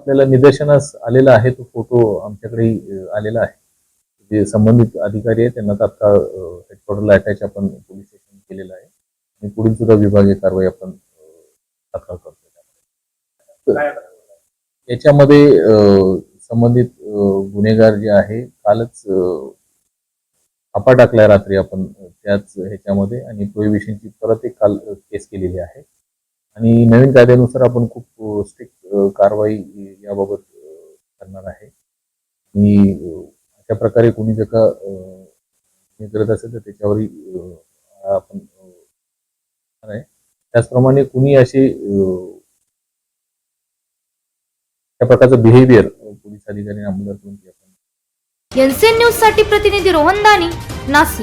आपल्याला निदर्शनास आलेला आहे तो फोटो आमच्याकडे आलेला आहे. जे संबंधित अधिकारी आहे त्यांना तात्काळ हेडक्वार्टरला अटॅच आपण पोलीस स्टेशन केलेलं आहे. आणि पुढील सुद्धा विभागीय कारवाई आपण तात्काळ करतो याच्यामध्ये संबंधित गुन्हेगार जे आहे कालच छापा टाकलाय रात्री आपण त्याच ह्याच्यामध्ये. आणि प्रोहिबिशनची परत एक काल केस केलेली आहे. आणि नवीन कायद्यानुसार आपण खूप स्ट्रिक्ट कारवाई याबाबत करणार आहे. आणि अशा प्रकारे कोणी जर का हे करत असेल तर त्याच्यावरही आपण आहे. त्याचप्रमाणे कुणी असे त्या प्रकारचं बिहेवियर पोलीस अधिकारी अंमलदार करून एनसीएन न्यूजसाठी प्रतिनिधी रोहन दानी नाशिक.